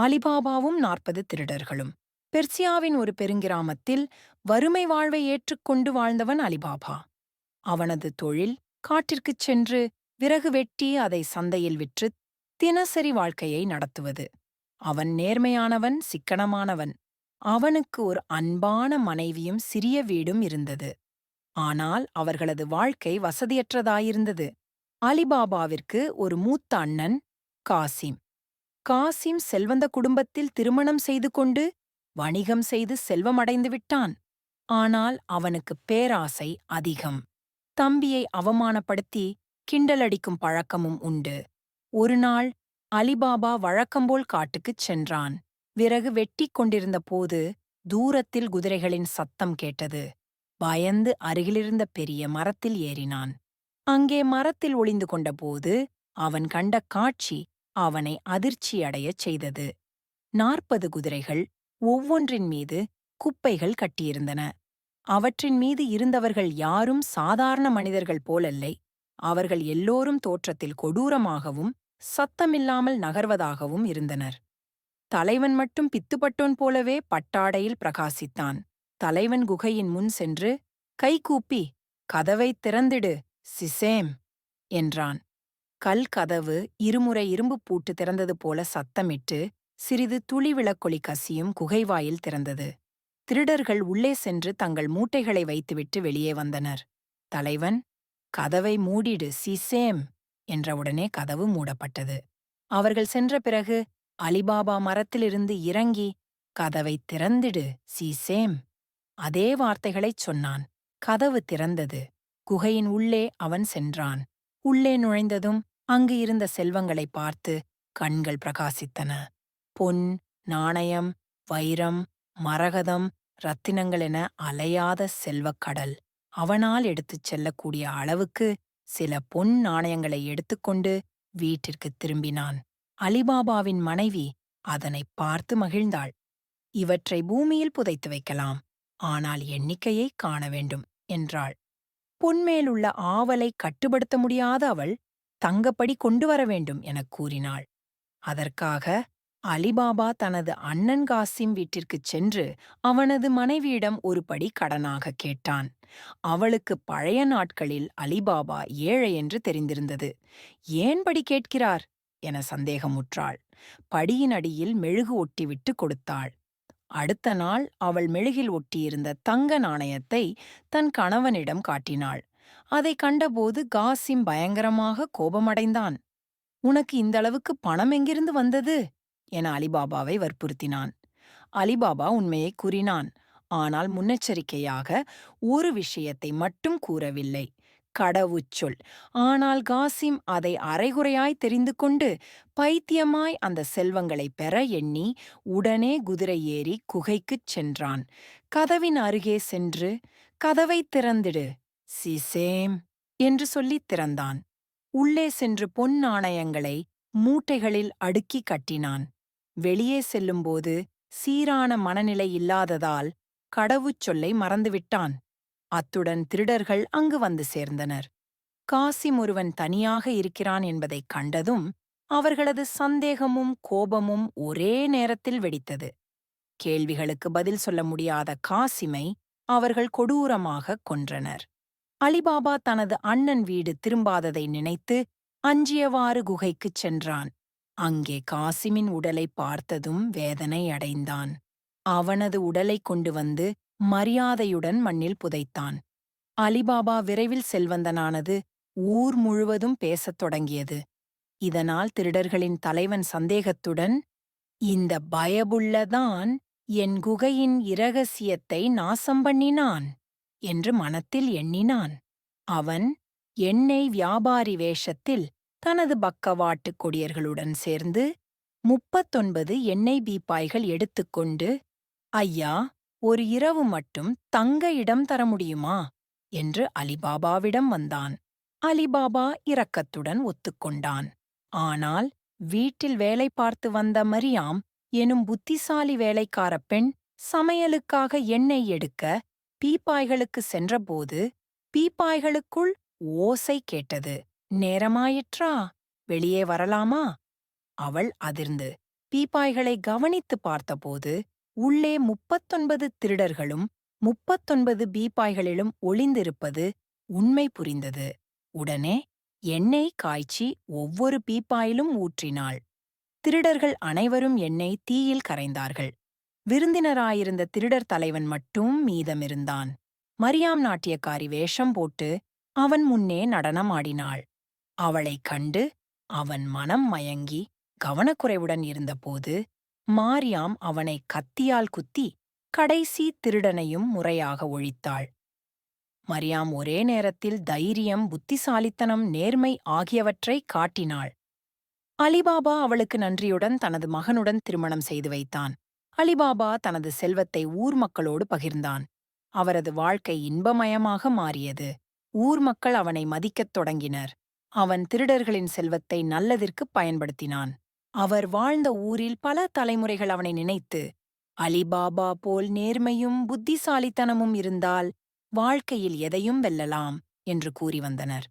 அலிபாபாவும் நாற்பது திருடர்களும். பெர்சியாவின் ஒரு பெருங்கிராமத்தில் வறுமை வாழ்வை ஏற்றுக்கொண்டு வாழ்ந்தவன் அலிபாபா. அவனது தொழில் காட்டிற்குச் சென்று விறகு வெட்டி அதை சந்தையில் விற்று தினசரி வாழ்க்கையை நடத்துவது. அவன் நேர்மையானவன் சிக்கனமானவன். அவனுக்கு ஒரு அன்பான மனைவியும் சிறிய வீடும் இருந்தது. ஆனால் அவர்களது வாழ்க்கை வசதியற்றதாயிருந்தது. அலிபாபாவிற்கு ஒரு மூத்த அண்ணன் காசிம். காசிம் செல்வந்த குடும்பத்தில் திருமணம் செய்து கொண்டு வணிகம் செய்து செல்வமடைந்து விட்டான். ஆனால் அவனுக்கு பேராசை அதிகம். தம்பியை அவமானப்படுத்தி கிண்டலடிக்கும் பழக்கமும் உண்டு. ஒருநாள் அலிபாபா வழக்கம்போல் காட்டுக்குச் சென்றான். விறகு வெட்டிக் கொண்டிருந்த போது தூரத்தில் குதிரைகளின் சத்தம் கேட்டது. பயந்து அருகிலிருந்த பெரிய மரத்தில் ஏறினான். அங்கே மரத்தில் ஒளிந்து கொண்டபோது அவன் கண்ட காட்சி அவனை அதிர்ச்சியடையச் செய்தது. நாற்பது குதிரைகள் ஒவ்வொன்றின் மீது குப்பைகள் கட்டியிருந்தன. அவற்றின் மீது இருந்தவர்கள் யாரும் சாதாரண மனிதர்கள் போலல்லை. அவர்கள் எல்லோரும் தோற்றத்தில் கொடூரமாகவும் சத்தமில்லாமல் நகர்வதாகவும் இருந்தனர். தலைவன் மட்டும் பித்துப்பட்டோன் போலவே பட்டாடையில் பிரகாசித்தான். தலைவன் குகையின் முன் சென்று கைகூப்பி கதவை திறந்திடு சிசேம் என்றான். கல் கதவு இருமுறை இரும்பு பூட்டு திறந்தது போல சத்தமிட்டு சிறிது துளி விளக்கொளி கசியும் குகைவாயில் திறந்தது. திருடர்கள் உள்ளே சென்று தங்கள் மூட்டைகளை வைத்துவிட்டு வெளியே வந்தனர். தலைவன் கதவை மூடிடு சிசேம் என்றவுடனே கதவு மூடப்பட்டது. அவர்கள் சென்ற பிறகு அலிபாபா மரத்திலிருந்து இறங்கி கதவை திறந்திடு சிசேம் அதே வார்த்தைகளைச் சொன்னான். கதவு திறந்தது. குகையின் உள்ளே அவன் சென்றான். உள்ளே நுழைந்ததும் அங்கு இருந்த செல்வங்களை பார்த்து கண்கள் பிரகாசித்தன. பொன் நாணயம் வைரம் மரகதம் ரத்தினங்கள் என அலையாத செல்வக்கடல் அவனால் எடுத்துச் செல்லக்கூடிய அளவுக்கு சில பொன் நாணயங்களை எடுத்துக்கொண்டு வீட்டிற்குத் திரும்பினான். அலிபாபாவின் மனைவி அதனைப் பார்த்து மகிழ்ந்தாள். இவற்றை பூமியில் புதைத்து வைக்கலாம். ஆனால் எண்ணிக்கையை காண வேண்டும் என்றாள். பொன்மேலுள்ள ஆவலை கட்டுப்படுத்த முடியாத அவள் தங்கப்படி கொண்டு வர வேண்டும் எனக் கூறினாள். அதற்காக அலிபாபா தனது அண்ணன் காசிம் வீட்டிற்குச் சென்று அவனது மனைவியிடம் ஒரு படி கடனாக கேட்டான். அவளுக்கு பழைய நாட்களில் அலிபாபா ஏழை என்று தெரிந்திருந்தது. ஏன் படி கேட்கிறார்? என சந்தேகமுற்றாள். படியின் அடியில் மெழுகு ஒட்டிவிட்டு கொடுத்தாள். அடுத்த நாள் அவள் மெழுகில் ஒட்டியிருந்த தங்க நாணயத்தை தன் கணவனிடம் காட்டினாள். அதை கண்டபோது காசிம் பயங்கரமாக கோபமடைந்தான். உனக்கு இந்த அளவுக்கு பணம் எங்கிருந்து வந்தது? என அலிபாபாவை வற்புறுத்தினான். அலிபாபா உண்மையை கூறினான். ஆனால் முன்னெச்சரிக்கையாக ஒரு விஷயத்தை மட்டும் கூறவில்லை. கடவுச்சொல். ஆனால் காசிம் அதை அரைகுறையாய் தெரிந்து கொண்டு பைத்தியமாய் அந்த செல்வங்களை பெற எண்ணி உடனே குதிரை ஏறி குகைக்குச் சென்றான். கதவின் அருகே சென்று கதவை திறந்திடு சிசேம் என்று சொல்லித் திறந்தான். உள்ளே சென்று பொன் நாணயங்களை மூட்டைகளில் அடுக்கி கட்டினான். வெளியே செல்லும்போது சீரான மனநிலை இல்லாததால் கடவுச்சொல்லை மறந்துவிட்டான். அத்துடன் திருடர்கள் அங்கு வந்து சேர்ந்தனர். காசிம் ஒருவன் தனியாக இருக்கிறான் என்பதைக் கண்டதும் அவர்களது சந்தேகமும் கோபமும் ஒரே நேரத்தில் வெடித்தது. கேள்விகளுக்கு பதில் சொல்ல முடியாத காசிமை அவர்கள் கொடூரமாகக் கொன்றனர். அலிபாபா தனது அண்ணன் வீடு திரும்பாததை நினைத்து அஞ்சியவாறு குகைக்குச் சென்றான். அங்கே காசிமின் உடலை பார்த்ததும் வேதனை அடைந்தான். அவனது உடலைக் கொண்டு வந்து மரியாதையுடன் மண்ணில் புதைத்தான். அலிபாபா விரைவில் செல்வந்தனானது ஊர் முழுவதும் பேசத் தொடங்கியது. இதனால் திருடர்களின் தலைவன் சந்தேகத்துடன் இந்த பயபுள்ளதான் என் குகையின் இரகசியத்தை நாசம் பண்ணினான் என்று மனத்தில் எண்ணினான். அவன் எண்ணெய் வியாபாரி வேஷத்தில் தனது பக்கவாட்டு கொடியர்களுடன் சேர்ந்து முப்பத்தொன்பது எண்ணெய் பீப்பாய்கள் எடுத்துக்கொண்டு ஐயா ஒரு இரவு மட்டும் தங்க இடம் தர முடியுமா? என்று அலிபாபாவிடம் வந்தான். அலிபாபா இரக்கத்துடன் ஒத்துக்கொண்டான். ஆனால் வீட்டில் வேலை பார்த்து வந்த மரியாம் எனும் புத்திசாலி வேலைக்கார பெண் சமையலுக்காக எண்ணெய் எடுக்க பீப்பாய்களுக்கு சென்றபோது பீப்பாய்களுக்குள் ஓசை கேட்டது. நேரமாயிற்றா? வெளியே வரலாமா? அவள் அதிர்ந்து. பீப்பாய்களை கவனித்து பார்த்தபோது உள்ளே முப்பத்தொன்பது திருடர்களும் முப்பத்தொன்பது பீப்பாய்களிலும் ஒளிந்திருப்பது உண்மை புரிந்தது. உடனே எண்ணெய் காய்ச்சி ஒவ்வொரு பீப்பாயிலும் ஊற்றினாள். திருடர்கள் அனைவரும் எண்ணெய் தீயில் கரைந்தார்கள். விருந்தினராயிருந்த திருடர் தலைவன் மட்டும் மீதமிருந்தான். மரியாம் நாட்டியக்காரி வேஷம் போட்டு அவன் முன்னே நடனமாடினாள். அவளைக் கண்டு அவன் மனம் மயங்கி கவனக்குறைவுடன் இருந்தபோது மாரியாம் அவனை கத்தியால் குத்தி கடைசி திருடனையும் முறையாக ஒழித்தாள். மரியாம் ஒரே நேரத்தில் தைரியம் புத்திசாலித்தனம் நேர்மை ஆகியவற்றை காட்டினாள். அலிபாபா அவளுக்கு நன்றியுடன் தனது மகனுடன் திருமணம் செய்து வைத்தான். அலிபாபா தனது செல்வத்தை ஊர் மக்களோடு பகிர்ந்தான். அவரது வாழ்க்கை இன்பமயமாக மாறியது. ஊர் மக்கள் அவனை மதிக்கத் தொடங்கினர். அவன் திருடர்களின் செல்வத்தை நல்லதிற்குப் பயன்படுத்தினான். அவர் வாழ்ந்த ஊரில் பல தலைமுறைகள் அவனை நினைத்து அலிபாபா போல் நேர்மையும் புத்திசாலித்தனமும் இருந்தால் வாழ்க்கையில் எதையும் வெல்லலாம் என்று கூறி வந்தனர்.